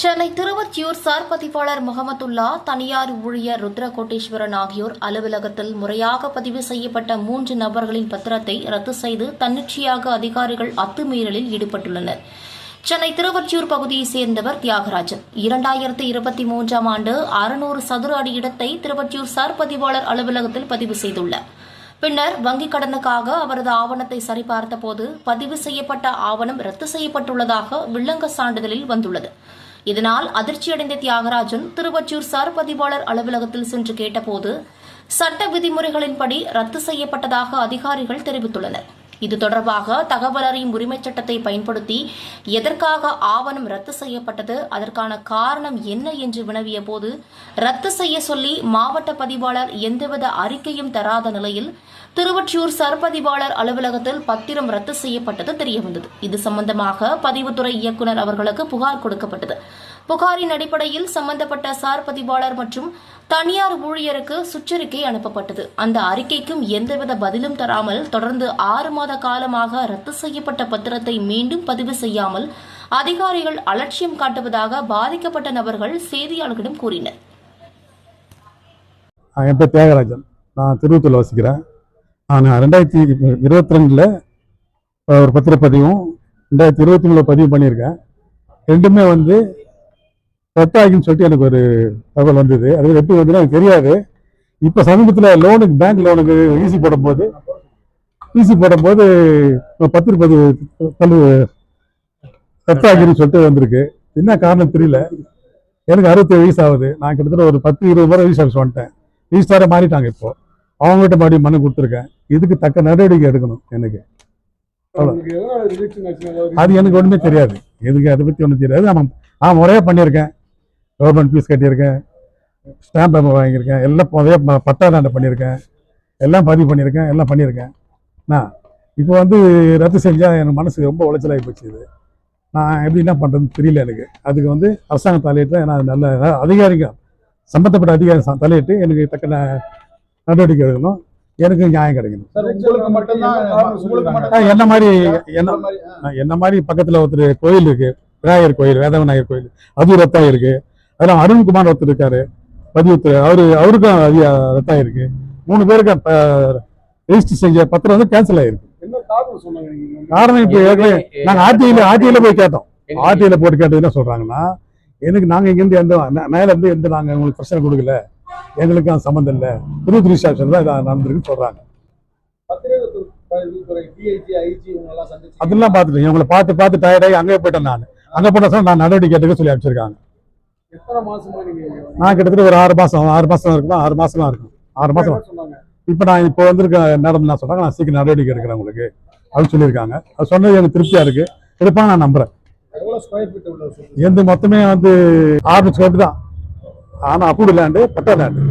Chennai Thiruvottiyur sir பதிவாளர் முகமதுல்லா தனியார் ஊழியர் ருத்ரகோட்டேஸ்வரன் ஆகியோர் அலுவலகத்தில் முறையாக பதிவு செய்யப்பட்ட மூன்று நபர்களின் பத்திரத்தை ரத்து செய்து தன்னிச்சையாக அதிகாரிகள் அத்துமீறலில் ஈடுபட்டுள்ளனர். சென்னை திருவொற்றியூர் பகுதியைச் சேர்ந்தவர் தியாகராஜன். இரண்டாயிரத்தி இருபத்தி மூன்றாம் ஆண்டு அறுநூறு சதுர அடி இடத்தை திருவொற்றியூர் சார் பதிவாளர் அலுவலகத்தில் பதிவு செய்துள்ளார். பின்னர் வங்கிக் கடனுக்காக அவரது ஆவணத்தை சரிபார்த்தபோது பதிவு செய்யப்பட்ட ஆவணம் ரத்து செய்யப்பட்டுள்ளதாக வில்லங்க சான்றிதழில் வந்துள்ளது. இதனால் அதிர்ச்சியடைந்த தியாகராஜன் திருவச்சூர் சார் பதிவாளர் அலுவலகத்தில் சென்று கேட்டபோது சட்ட விதிமுறைகளின்படி ரத்து செய்யப்பட்டதாக அதிகாரிகள் தெரிவித்துள்ளனா் இது தொடர்பாக தகவல் அறியும் உரிமைச் சட்டத்தை பயன்படுத்தி எதற்காக ஆவணம் ரத்து செய்யப்பட்டது அதற்கான காரணம் என்ன என்று வினவிய போது ரத்து செய்ய சொல்லி மாவட்ட பதிவாளர் எந்தவித அறிக்கையும் தராத நிலையில் திருவொற்றியூர் சர்பதிவாளர் அலுவலகத்தில் பத்திரம் ரத்து செய்யப்பட்டது தெரியவந்தது. இது சம்பந்தமாக பதிவுத்துறை இயக்குநர் அவர்களுக்கு புகார் கொடுக்கப்பட்டது. புகாரின் அடிப்படையில் சம்பந்தப்பட்ட சார் பதிவாளர் மற்றும் தனியார் ஊழியருக்கு சுற்றறிக்கை அனுப்பப்பட்டது. அந்த அறிக்கைக்கும் எந்தவித பதிலும் தராமல் தொடர்ந்து ஆறு மாத காலமாக ரத்து செய்யப்பட்ட பத்திரத்தை மீண்டும் பதிவு செய்யாமல் அதிகாரிகள் அலட்சியம் காட்டுவதாக பாதிக்கப்பட்ட நபர்கள் செய்தியாளர்களிடம் கூறினர். ஆ, என் பேர் தியாகராஜன். நான் திருவத்தூரில் வசிக்கிறேன். நான் ரெண்டாயிரத்தி இருபத்தி ரெண்டில் ஒரு பத்திரப்பதிவும் ரெண்டாயிரத்தி இருபத்தி மூணில் பதிவு பண்ணியிருக்கேன். ரெண்டுமே வந்து ரத்தாகின்னு சொல்லிட்டு எனக்கு ஒரு தகவல் வந்தது. அது எப்படி வந்தது எனக்கு தெரியாது. இப்போ சமீபத்தில் லோனுக்கு பேங்க் லோனுக்கு ஈசி போடும்போது ஈசி போடும்போது பத்திரப்பதிவு தள்ளு ரத்தாகின்னு சொல்லிட்டு வந்திருக்கு. என்ன காரணம் தெரியல. எனக்கு அறுபத்தேழு வயசு ஆகுது. நான் கிட்டத்தட்ட ஒரு பத்து இருபது முறை ஆஃபீஸ் வந்துட்டேன். ரிஜிஸ்டாரை மாறிட்டாங்க இப்போ. அவங்ககிட்ட மறுபடியும் மனு கொடுத்துருக்கேன். இதுக்கு தக்க நடவடிக்கை எடுக்கணும் எனக்கு. அது எனக்கு ஒன்றுமே தெரியாது. எதுக்கு அதை பற்றி ஒன்றும் தெரியாது. நான் நான் முறையாக பண்ணியிருக்கேன். கவர்மெண்ட் ஃபீஸ் கட்டியிருக்கேன். ஸ்டாம்ப் பேப்பர் வாங்கியிருக்கேன். எல்லாம் முறையாக பட்டா தாண்டை பண்ணியிருக்கேன். எல்லாம் பதிவு பண்ணியிருக்கேன். எல்லாம் பண்ணியிருக்கேன். நான் இப்போ வந்து ரத்து செஞ்சால் எனக்கு மனசு ரொம்ப உளைச்சலாகி போச்சு இது. நான் எப்படி என்ன பண்ணுறதுன்னு தெரியல எனக்கு. அதுக்கு வந்து அரசாங்கம் தலையிட்டு நான் நல்ல அதிகாரிங்க சம்மந்தப்பட்ட அதிகாரி தலையிட்டு எனக்கு தக்க நடவடிக்கை எடுக்கணும். எனக்கு நியாயம் கிடைக்கணும். என்ன மாதிரி என்ன என்ன மாதிரி பக்கத்தில் ஒருத்தர் கோயில் இருக்கு. விநாயகர் கோயில் வேத விநாயகர் கோயில். அது ரத்தம் இருக்கு அதெல்லாம் அருண்குமார் ஒருத்தர் இருக்காரு. பதிவுத்துறை. அவரு அவருக்கும் ரத்தம் இருக்கு. மூணு பேருக்கு ரெஜிஸ்டர் செஞ்ச பத்திரம் வந்து கேன்சல் ஆயிருக்கு. என்ன காரணம் இப்போ ஏற்கனவே நாங்க ஆர்டிஐல ஆர்டிஐல போய் கேட்டோம். ஆர்டிஐல போட்டு கேட்டது என்ன சொல்றாங்கன்னா எனக்கு நாங்க இங்கிருந்து எந்த மே- மேல இருந்து எந்த நாங்க உங்களுக்கு பிரச்சனை கொடுக்கல. எங்களுக்கு அது சம்மந்தம் இல்லை. புது ரிஜிஸ்ட்ரேஷன் தான் இதாக நடந்திருக்குன்னு சொல்றாங்க. அதெல்லாம் பார்த்துட்டு இவங்களை பார்த்து பார்த்து டயர்டாகி அங்கே போயிட்டேன் நான். அங்கே போன நான் நடவடிக்கை எடுக்க சொல்லி அனுப்பிச்சிருக்காங்க. நான் கிட்டத்தட்ட ஒரு ஆறு மாசம் ஆறு மாசம் இருக்குமா? ஆறு மாசமா இருக்கும். ஆறு மாசம். சொன்னாங்க? இப்போ நான் இப்போ வந்திருக்க நேரம் என்ன சொல்றாங்க நான் சீக்கிரம் நடவடிக்கை எடுக்கிறேன் உங்களுக்கு. அப்படின்னு சொல்லியிருக்காங்க. அது சொன்னது எனக்கு திருப்தியா இருக்கு. எடுப்பாங்க நான் நம்புறேன். எந்த மொத்தமே வந்து ஆறு ஸ்கொயர் தான். ஆனா அப்ரூவ்டு லேண்டு பட்டா லேண்டு